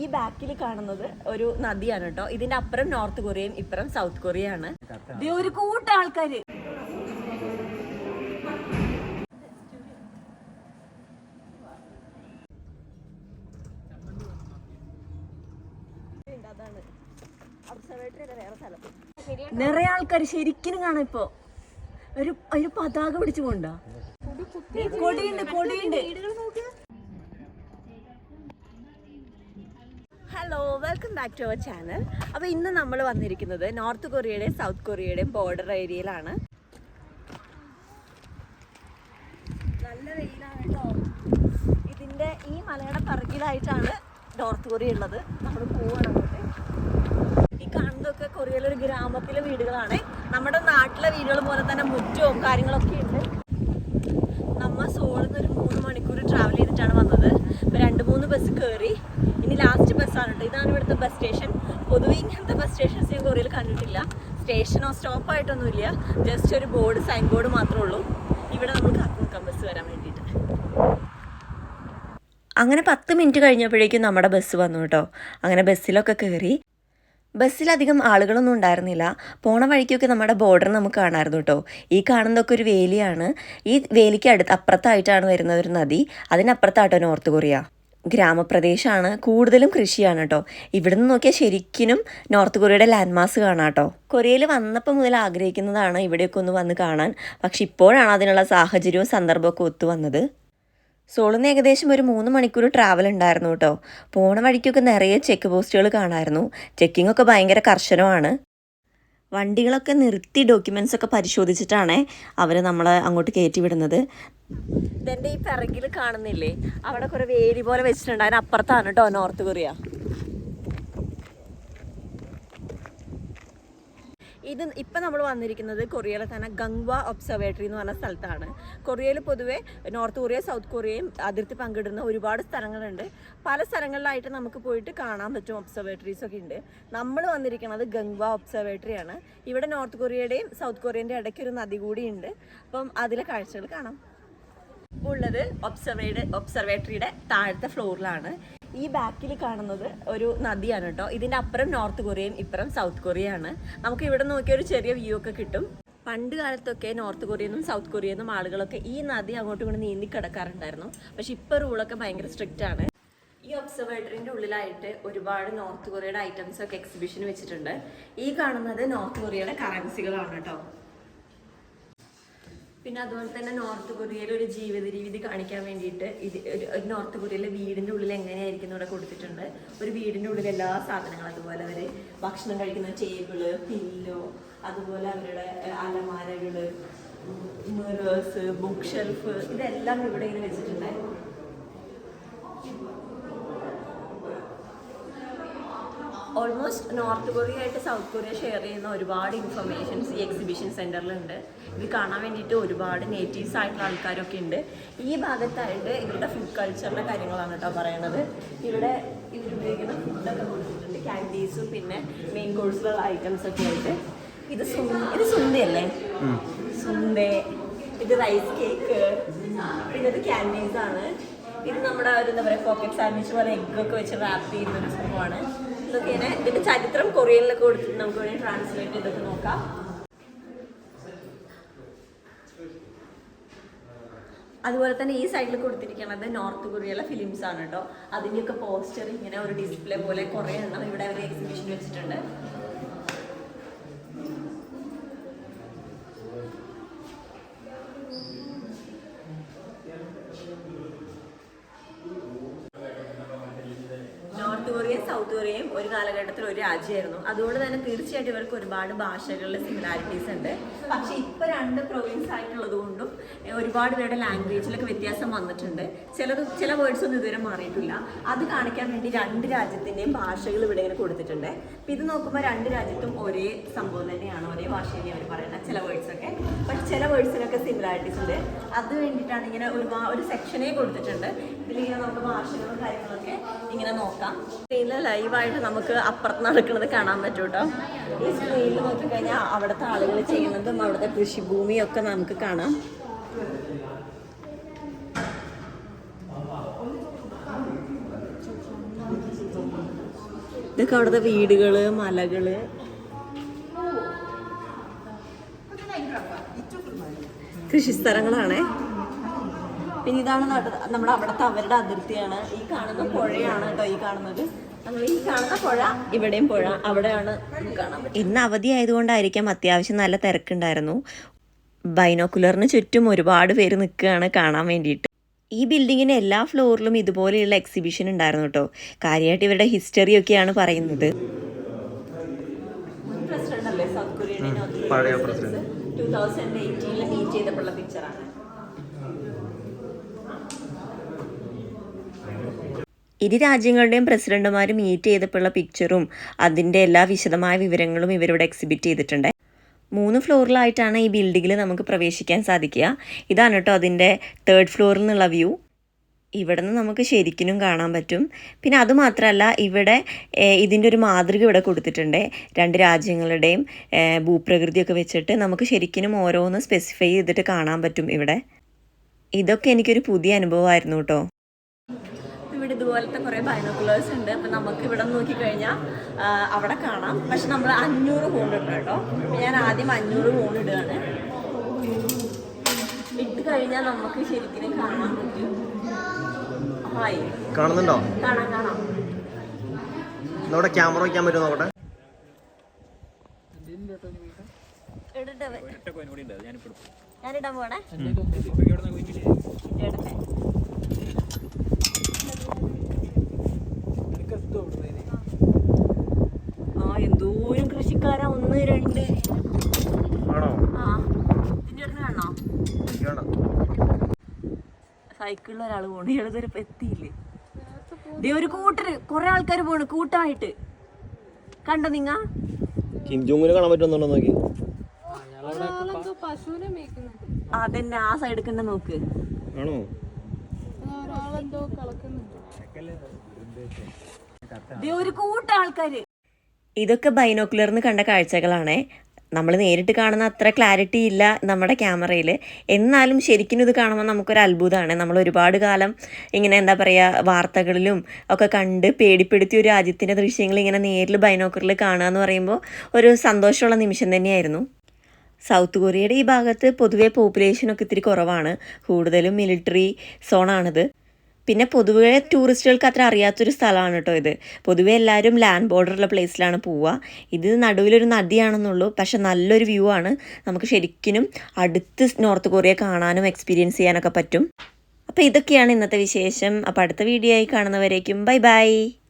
ഈ ബാക്കിൽ കാണുന്നത് ഒരു നദിയാണ് കേട്ടോ. ഇതിന്റെ അപ്പുറം നോർത്ത് കൊറിയയും ഇപ്പുറം സൗത്ത് കൊറിയയാണ്. ആണ് ഒരു കൂട്ട ആൾക്കാര്. നിറയെ ആൾക്കാർ ശരിക്കും കാണാം ഇപ്പൊ. ഒരു ഒരു പതാക പിടിച്ചു പോണ്ടാ? കൊടിയുണ്ട് കൊടിയുണ്ട്. Hello welcome back to our channel അപ്പോൾ ഇന്ന് നമ്മൾ വന്നിരിക്കുന്നത് നോർത്ത് കൊറിയയുടെയും സൗത്ത് കൊറിയയുടെയും ബോർഡർ ഏരിയയിലാണ് നല്ല വെയിലാണ് കേട്ടോ ഇതിന്റെ ഈ മലയുടെ പിറകിലായിട്ടാണ് നോർത്ത് കൊറിയ ഉള്ളത്. നമ്മൾ പോവാണ് അങ്ങോട്ട്. ഈ കാണുന്നതൊക്കെ കൊറിയയിലെ ഒരു ഗ്രാമത്തിലെ വീടുകളാണ്. നമ്മുടെ നാട്ടിലെ വീടുകൾ പോലെ തന്നെ മുറ്റവും കാര്യങ്ങളൊക്കെ ഉണ്ട്. നമ്മൾ സോളിൽ നിന്ന് ഒരു മൂന്ന് മണിക്കൂർ ട്രാവൽ ചെയ്തിട്ടാണ് വന്നത്. രണ്ട് മൂന്ന് ബസ് കയറി ഇനി ലാസ്റ്റ് ബസ്സാണ് കേട്ടോ ഇതാണ് ഇവിടുത്തെ ബസ് സ്റ്റേഷൻ പൊതുവെ ഇങ്ങനത്തെ ബസ് സ്റ്റേഷൻസ് ഞാൻ കൊറിയയിൽ കണ്ടിട്ടില്ല. സ്റ്റേഷനോ സ്റ്റോപ്പായിട്ടൊന്നുമില്ല ജസ്റ്റ് ഒരു ബോർഡ് സൈൻ ബോർഡ് മാത്രമേ ഉള്ളൂ. ഇവിടെ നമുക്ക് കാത്തു നിൽക്കാം ബസ് വരാൻ വേണ്ടിയിട്ട്. അങ്ങനെ പത്ത് മിനിറ്റ് കഴിഞ്ഞപ്പോഴേക്കും നമ്മുടെ ബസ് വന്നു കേട്ടോ അങ്ങനെ ബസ്സിലൊക്കെ കയറി ബസ്സിലധികം ആളുകളൊന്നും ഉണ്ടായിരുന്നില്ല. പോണ വഴിക്കൊക്കെ നമ്മുടെ ബോർഡർ നമുക്ക് കാണാമായിരുന്നു കേട്ടോ ഈ കാണുന്നതൊക്കെ ഒരു വേലിയാണ്. ഈ വേലിക്ക് അടുത്ത് അപ്പുറത്തായിട്ടാണ് വരുന്നത് ഒരു നദി. അതിനപ്പുറത്താട്ടോ നോർത്ത് കൊറിയ ഗ്രാമപ്രദേശമാണ് കൂടുതലും കൃഷിയാണ് കേട്ടോ ഇവിടെ നിന്ന് നോക്കിയാൽ ശരിക്കും നോർത്ത് കൊറിയയുടെ ലാൻഡ് മാസ് കാണാം കേട്ടോ കൊറിയയിൽ വന്നപ്പോൾ മുതൽ ആഗ്രഹിക്കുന്നതാണ് ഇവിടെയൊക്കെ ഒന്ന് വന്ന് കാണാൻ. പക്ഷെ ഇപ്പോഴാണ് അതിനുള്ള സാഹചര്യവും സന്ദർഭമൊക്കെ ഒത്തു വന്നത്. സോളിന്ന് ഏകദേശം ഒരു മൂന്ന് മണിക്കൂർ ട്രാവൽ ഉണ്ടായിരുന്നു കേട്ടോ പോണ വഴിക്കൊക്കെ നിറയെ ചെക്ക് പോസ്റ്റുകൾ കാണാമായിരുന്നു ചെക്കിംഗ് ഒക്കെ ഭയങ്കര കർശനമാണ്. വണ്ടികളൊക്കെ നിർത്തി ഡോക്യുമെന്റ്സ് ഒക്കെ പരിശോധിച്ചിട്ടാണ് അവർ നമ്മളെ അങ്ങോട്ട് കയറ്റി വിടുന്നത് ഇതെന്റെ ഈ പിറകിൽ കാണുന്നില്ലേ? അവിടെ കുറെ വേലി പോലെ വെച്ചിട്ടുണ്ട് അതിനപ്പുറത്താണ് കേട്ടോ നോർത്ത് കൊറിയ. ഇത് ഇപ്പം നമ്മൾ വന്നിരിക്കുന്നത് കൊറിയയിലെ തന്നെ ഗംഗ്വ ഒബ്സർവേറ്ററി എന്ന് പറഞ്ഞ സ്ഥലത്താണ്. കൊറിയയിൽ പൊതുവേ നോർത്ത് കൊറിയ സൗത്ത് കൊറിയയും അതിർത്തി പങ്കിടുന്ന ഒരുപാട് സ്ഥലങ്ങളുണ്ട്. പല സ്ഥലങ്ങളിലായിട്ട് നമുക്ക് പോയിട്ട് കാണാൻ പറ്റും ഒബ്സർവേറ്ററീസ് ഒക്കെ ഉണ്ട്. നമ്മൾ വന്നിരിക്കുന്നത് ഗംഗ്വ ഒബ്സർവേറ്ററി ആണ്. ഇവിടെ നോർത്ത് കൊറിയയുടെയും സൗത്ത് കൊറിയന്റെ ഇടയ്ക്ക് ഒരു നദി കൂടിയുണ്ട് അപ്പം അതിലെ കാഴ്ചകൾ കാണാം. ഇപ്പോൾ ഉള്ളത് ഒബ്സർവേഡ് ഒബ്സർവേറ്ററിയുടെ താഴത്തെ ഫ്ലോറിലാണ്. ഈ ബാക്കിൽ കാണുന്നത് ഒരു നദിയാണ് കേട്ടോ. ഇതിന്റെ അപ്പുറം നോർത്ത് കൊറിയയും ഇപ്പുറം സൗത്ത് കൊറിയയാണ്. നമുക്ക് ഇവിടെ നോക്കിയ ഒരു ചെറിയ വ്യൂ ഒക്കെ കിട്ടും. പണ്ട് കാലത്തൊക്കെ നോർത്ത് കൊറിയന്നും സൗത്ത് കൊറിയന്നും ആളുകളൊക്കെ ഈ നദി അങ്ങോട്ടും ഇങ്ങോട്ട് നീന്തി കിടക്കാറുണ്ടായിരുന്നു. പക്ഷെ ഇപ്പൊ റൂളൊക്കെ ഭയങ്കര സ്ട്രിക്റ്റ് ആണ്. ഈ ഒബ്സർവേറ്ററിന്റെ ഉള്ളിലായിട്ട് ഒരുപാട് നോർത്ത് കൊറിയയുടെ ഐറ്റംസ് ഒക്കെ എക്സിബിഷൻ വെച്ചിട്ടുണ്ട്. ഈ കാണുന്നത് നോർത്ത് കൊറിയയുടെ കറൻസികളാണ് കേട്ടോ. പിന്നെ അതുപോലെ തന്നെ നോർത്ത് കൊറിയയിൽ ഒരു ജീവിത രീതി കാണിക്കാൻ വേണ്ടിയിട്ട് ഇത് ഒരു നോർത്ത് കൊറിയയിലെ വീടിന്റെ ഉള്ളിൽ എങ്ങനെയായിരിക്കും ഇവിടെ കൊടുത്തിട്ടുണ്ട്. ഒരു വീടിന്റെ ഉള്ളിൽ എല്ലാ സാധനങ്ങളും അതുപോലെ അവർ ഭക്ഷണം കഴിക്കുന്ന ടേബിൾ പില്ലോ അതുപോലെ അവരുടെ അലമാരകൾ മിറേഴ്സ് ബുക്ക് ഷെൽഫ് ഇതെല്ലാം ഇവിടെ ഇങ്ങനെ വെച്ചിട്ടുണ്ട് ഓൾമോസ്റ്റ് നോർത്ത് കൊറിയ ആയിട്ട് സൗത്ത് കൊറിയ ഷെയർ ചെയ്യുന്ന ഒരുപാട് ഇൻഫർമേഷൻസ് ഈ എക്സിബിഷൻ സെന്ററിലുണ്ട് ഇത് കാണാൻ വേണ്ടിയിട്ട് ഒരുപാട് നേറ്റീവ്സ് ആയിട്ടുള്ള ആൾക്കാരൊക്കെ ഉണ്ട്. ഈ ഭാഗത്തായിട്ട് ഇവരുടെ ഫുഡ് കൾച്ചറിന്റെ കാര്യങ്ങളാണ് കേട്ടോ പറയണത്. ഇവിടെ ഇവർ ഉപയോഗിക്കുന്ന ഫുഡൊക്കെ കൊടുത്തിട്ടുണ്ട്. ക്യാൻഡീസും പിന്നെ മെയിൻ കോഴ്സിലുള്ള ഐറ്റംസ് ഒക്കെ ആയിട്ട്. ഇത് ഇത് സുന്ദയല്ലേ? സുന്ദേ ഇത് റൈസ് കേക്ക് പിന്നെ ഇത് ക്യാൻഡീസ് ആണ്. ഇത് നമ്മുടെ ഒരു എന്താ പറയുക പോക്കറ്റ് സാൻഡ്വിച്ച് പോലെ എഗ് ഒക്കെ വെച്ച് റാപ്പ് ചെയ്യുന്ന ഒരു സംഭവമാണ്. ഇതൊക്കെ ഇങ്ങനെ ഇതിന്റെ ചരിത്രം കൊറിയനിലൊക്കെ കൊടുത്തിട്ട് നമുക്ക് വേണേൽ ട്രാൻസ്ലേറ്റ് ചെയ്തൊക്കെ നോക്കാം. അതുപോലെ തന്നെ ഈ സൈഡിൽ കൊടുത്തിരിക്കുന്നത് നോർത്ത് കൊറിയയിലെ ഫിലിംസ് ആണ് കേട്ടോ അതിന്റെയൊക്കെ പോസ്റ്റർ ഇങ്ങനെ ഒരു ഡിസ്പ്ലേ പോലെ കുറേ എണ്ണം ഇവിടെ അവർ എക്സിബിഷൻ വെച്ചിട്ടുണ്ട് നോർത്ത് കൊറിയയും സൗത്ത് കൊറിയയും ഒരു കാലഘട്ടത്തിൽ ഒരു രാജ്യമായിരുന്നു. അതുകൊണ്ട് തന്നെ തീർച്ചയായിട്ടും ഇവർക്ക് ഒരുപാട് ഭാഷകളിലെ സിമിലാരിറ്റീസ് ഉണ്ട്. പക്ഷേ ഇപ്പൊ രണ്ട് പ്രൊവിൻസ് ആയിട്ടുള്ളത് കൊണ്ടും ഒരുപാട് പേരുടെ ലാംഗ്വേജിലൊക്കെ വ്യത്യാസം വന്നിട്ടുണ്ട്. ചിലത് ചില വേർഡ്സ് ഒന്നും ഇതുവരെ മാറിയിട്ടില്ല. അത് കാണിക്കാൻ വേണ്ടി രണ്ട് രാജ്യത്തിന്റെയും ഭാഷകൾ ഇവിടെ ഇങ്ങനെ കൊടുത്തിട്ടുണ്ട്. ഇത് നോക്കുമ്പോൾ രണ്ട് രാജ്യത്തും ഒരേ സംഭവം തന്നെയാണ്. ഒരേ ഭാഷ തന്നെയാണ് അവർ പറയുന്നത്. ചില വേർഡ്സ് ഒക്കെ. പക്ഷെ ചില വേർഡ്സിനൊക്കെ സിമിലാരിറ്റീസ് ഉണ്ട്. അത് വേണ്ടിയിട്ടാണ് ഇങ്ങനെ ഒരു സെക്ഷനേ കൊടുത്തിട്ടുണ്ട്. ഇതിലിങ്ങനെ നമുക്ക് ഭാഷകളും കാര്യങ്ങളൊക്കെ ഇങ്ങനെ നോക്കാം. സ്ക്രീനിൽ ലൈവായിട്ട് നമുക്ക് അപ്പുറത്ത് നടക്കുന്നത് കാണാൻ പറ്റും കേട്ടോ ഈ സ്ക്രീനിൽ നോക്കിക്കഴിഞ്ഞാൽ അവിടുത്തെ ആളുകൾ ചെയ്യുന്നതും അവിടുത്തെ കൃഷിഭൂമിയും ഒക്കെ നമുക്ക് കാണാം. ഇതൊക്കെ അവിടുത്തെ വീടുകൾ മലകൾ. കൃഷിസ്ഥലങ്ങളാണേ പിന്നെ ഇതാണ് നമ്മുടെ അവിടുത്തെ അവരുടെ അതിർത്തിയാണ്. ഈ കാണുന്ന പുഴയാണ് കേട്ടോ ഈ കാണുന്നത്. നമ്മൾ ഈ കാണുന്ന പുഴ ഇവിടെയും പുഴ അവിടെയാണ് ഇന്ന് അവധി ആയതുകൊണ്ടായിരിക്കാം അത്യാവശ്യം നല്ല തിരക്കുണ്ടായിരുന്നു. ബൈനോക്കുലറിന് ചുറ്റും ഒരുപാട് പേര് നിൽക്കുകയാണ് കാണാൻ വേണ്ടിയിട്ട്. ഈ ബിൽഡിങ്ങിന് എല്ലാ ഫ്ലോറിലും ഇതുപോലെയുള്ള എക്സിബിഷൻ ഉണ്ടായിരുന്നു കേട്ടോ. കാര്യമായിട്ട് ഇവരുടെ ഹിസ്റ്ററി ഒക്കെയാണ് പറയുന്നത്. പഴയ പ്രസിഡന്റ്. ടൂ തൗസൻഡ് എയ്റ്റീനിൽ മീറ്റ് ചെയ്തപ്പോഴുള്ള പിക്ചറാണ് ഇരു രാജ്യങ്ങളുടെയും പ്രസിഡന്റുമാർ മീറ്റ് ചെയ്തപ്പോഴുള്ള പിക്ചറും അതിന്റെ എല്ലാ വിശദമായ വിവരങ്ങളും ഇവരിവിടെ എക്സിബിറ്റ് ചെയ്തിട്ടുണ്ട്. മൂന്ന് ഫ്ലോറിലായിട്ടാണ് ഈ ബിൽഡിങ്ങിൽ നമുക്ക് പ്രവേശിക്കാൻ സാധിക്കുക. ഇതാണ് കേട്ടോ അതിന്റെ തേർഡ് ഫ്ലോറിൽ നിന്നുള്ള വ്യൂ ഇവിടെ നിന്ന് നമുക്ക് ശരിക്കിനും കാണാൻ പറ്റും. പിന്നെ അതുമാത്രമല്ല ഇവിടെ ഇതിന്റെ ഒരു മാതൃക ഇവിടെ കൊടുത്തിട്ടുണ്ട്. രണ്ട് രാജ്യങ്ങളുടെയും ഭൂപ്രകൃതിയൊക്കെ വെച്ചിട്ട് നമുക്ക് ശരിക്കിനും ഓരോന്ന് സ്പെസിഫൈ ചെയ്തിട്ട് കാണാൻ പറ്റും ഇവിടെ. ഇതൊക്കെ എനിക്കൊരു പുതിയ അനുഭവമായിരുന്നു കേട്ടോ. ഇതുപോലത്തെ കുറേ ബൈനോക്കുലേഴ്സ് ഉണ്ട്. അപ്പം നമുക്ക് ഇവിടെ നോക്കിക്കഴിഞ്ഞാൽ അവിടെ കാണാം. പക്ഷെ നമ്മൾ അഞ്ഞൂറ് ഫോൺ ഇടണം കേട്ടോ. ഞാൻ ആദ്യം അഞ്ഞൂറ് ഫോൺ ഇടുകയാണ്. ഇട്ട് കഴിഞ്ഞാൽ നമുക്ക് ശരിക്കും കാണാൻ പറ്റും. ഹായ്. കാണുന്നുണ്ടോ? കാണാം കാണാം. നമ്മുടെ ക്യാമറ വയ്ക്കാൻ പറ്റുമോ നോക്കട്ടെ ഞാനിടാൻ പോണേ ആ എന്തോരം കൃഷിക്കാരാ? ഒന്ന് രണ്ട്. ആണോ? ആ ഇതിന്റെ അടുത്ത് കാണണോ? സൈക്കിളിൽ ഒരാൾ പോണു. ഇയാളിതുവരെ എത്തിയില്ലേ? ദേ ഒരു കൂട്ടര്. കുറെ ആൾക്കാർ പോണു. കൂട്ടമായിട്ട് കണ്ടോ നിങ്ങ? കിം ജോങ്ങിനെ കാണാൻ പറ്റുന്നുണ്ടോ നോക്കി. അതന്നെ. ആ സൈഡിൽ കണ്ട നോക്ക്. ആണോ? ഒരു കൂട്ടം ആൾക്കാര്. ഇതൊക്കെ ബൈനോക്കുലർന്ന് കണ്ട കാഴ്ചകളാണേ. നമ്മൾ നേരിട്ട് കാണുന്ന അത്ര ക്ലാരിറ്റി ഇല്ല നമ്മുടെ ക്യാമറയിൽ എന്നാലും ശരിക്കും ഇത് കാണുമ്പോൾ നമുക്കൊരു അത്ഭുതമാണ് നമ്മൾ ഒരുപാട് കാലം ഇങ്ങനെ എന്താ പറയുക വാർത്തകളിലും ഒക്കെ കണ്ട് പേടിപ്പെടുത്തിയ ഒരു രാജ്യത്തിന്റെ ദൃശ്യങ്ങൾ ഇങ്ങനെ നേരിൽ ബൈനോക്കറിൽ കാണുക എന്ന് പറയുമ്പോൾ ഒരു സന്തോഷമുള്ള നിമിഷം തന്നെയായിരുന്നു. സൗത്ത് കൊറിയയുടെ ഈ ഭാഗത്ത് പൊതുവേ പോപ്പുലേഷനൊക്കെ ഇത്തിരി കുറവാണ്. കൂടുതലും മിലിറ്ററി സോണാണിത്. പിന്നെ പൊതുവേ ടൂറിസ്റ്റുകൾക്ക് അത്ര അറിയാത്തൊരു സ്ഥലമാണ് കേട്ടോ ഇത്. പൊതുവേ എല്ലാവരും ലാൻഡ് ബോർഡറുള്ള പ്ലേസിലാണ് പോവുക. ഇത് നടുവിലൊരു നദിയാണെന്നുള്ളൂ. പക്ഷെ നല്ലൊരു വ്യൂ ആണ്. നമുക്ക് ശരിക്കും അടുത്ത് നോർത്ത് കൊറിയ കാണാനും എക്സ്പീരിയൻസ് ചെയ്യാനൊക്കെ പറ്റും. അപ്പോൾ ഇതൊക്കെയാണ് ഇന്നത്തെ വിശേഷം. അപ്പോൾ അടുത്ത വീഡിയോ ആയി കാണുന്നവരേക്കും ബൈ ബൈ.